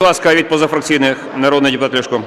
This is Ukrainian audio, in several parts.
Будь ласка, від позафракційних народний депутат Ляшко.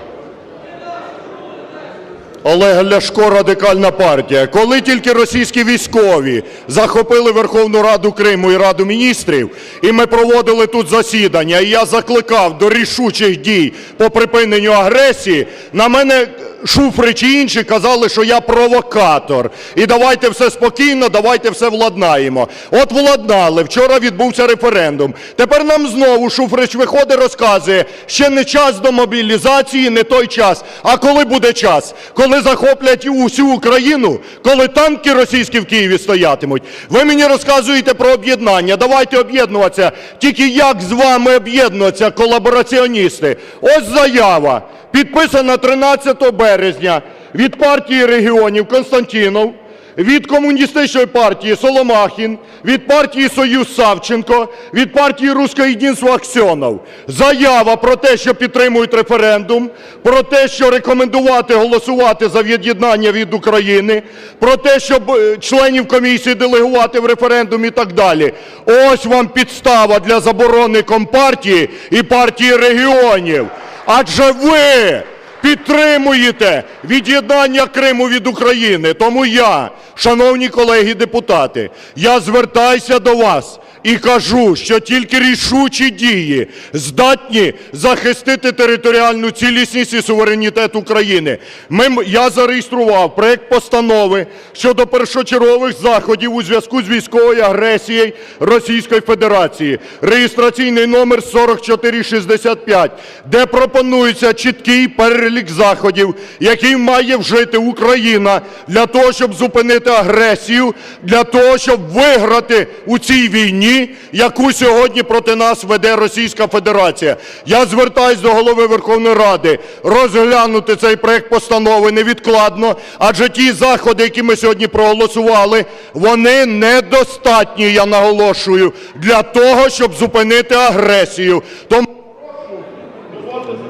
Олег Ляшко, Радикальна партія. Коли тільки російські військові захопили Верховну Раду Криму і Раду міністрів, і ми проводили тут засідання, і я закликав до рішучих дій по припиненню агресії, на мене Шуфрич і інші казали, що я провокатор. І давайте все спокійно, давайте все владнаємо. От владнали, вчора відбувся референдум. Тепер нам знову Шуфрич виходить, розказує, ще не час до мобілізації, не той час. А коли буде час? Коли захоплять усю Україну, коли танки російські в Києві стоятимуть. Ви мені розказуєте про об'єднання. Давайте об'єднуватися. Тільки як з вами об'єднуватися, колабораціоністи? Ось заява, підписана 13 березня від партії регіонів Константінов, від комуністичної партії Соломахін, від партії Союз Савченко, від партії Руське єдинство Аксьонов. Заява про те, що підтримують референдум, про те, що рекомендувати голосувати за від'єднання від України, про те, щоб е, членів комісії делегувати в референдум і так далі. Ось вам підстава для заборони Компартії і партії регіонів. Адже ви підтримуєте від'єднання Криму від України. Тому я, шановні колеги депутати, я звертаюся до вас і кажу, що тільки рішучі дії здатні захистити територіальну цілісність і суверенітет України. Ми, я зареєстрував проект постанови щодо першочергових заходів у зв'язку з військовою агресією Російської Федерації. Реєстраційний номер 4465, де пропонується чіткий перелік заходів, який має вжити Україна для того, щоб зупинити агресію, для того, щоб виграти у цій війні, яку сьогодні проти нас веде Російська Федерація. Я звертаюсь до Голови Верховної Ради розглянути цей проект постанови невідкладно, адже ті заходи, які ми сьогодні проголосували, вони недостатні, я наголошую, для того, щоб зупинити агресію. Тому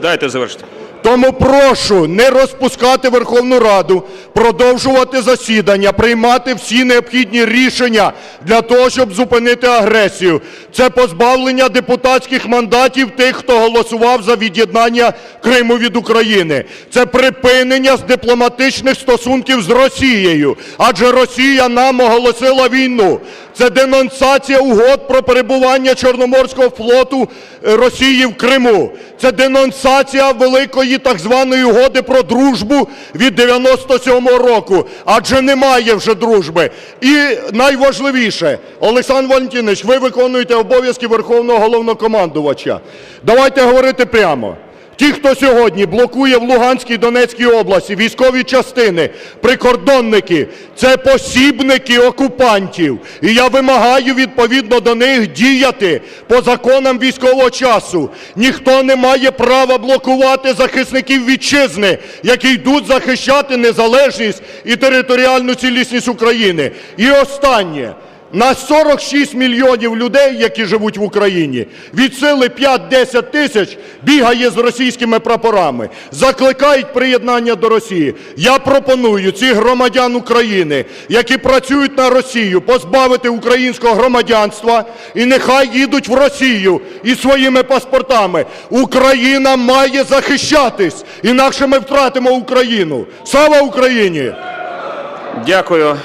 Дайте завершити. Тому прошу не розпускати Верховну Раду, продовжувати засідання, приймати всі необхідні рішення для того, щоб зупинити агресію. Це позбавлення депутатських мандатів тих, хто голосував за від'єднання Криму від України. Це припинення з дипломатичних стосунків з Росією, адже Росія нам оголосила війну. Це денонсація угод про перебування Чорноморського флоту е, Росії в Криму. Це денонсація великої так званої угоди про дружбу від 97-го року. Адже немає вже дружби. І найважливіше, Олександр Валентинович, ви виконуєте обов'язки Верховного Головнокомандувача. Давайте говорити прямо. Ті, хто сьогодні блокує в Луганській Донецькій області військові частини, прикордонники, це посібники окупантів. І я вимагаю відповідно до них діяти по законам військового часу. Ніхто не має права блокувати захисників вітчизни, які йдуть захищати незалежність і територіальну цілісність України. І останнє. На 46 мільйонів людей, які живуть в Україні, від сили 5-10 тисяч бігає з російськими прапорами, закликають приєднання до Росії. Я пропоную цих громадян України, які працюють на Росію, позбавити українського громадянства і нехай їдуть в Росію із своїми паспортами. Україна має захищатись, інакше ми втратимо Україну. Слава Україні! Дякую.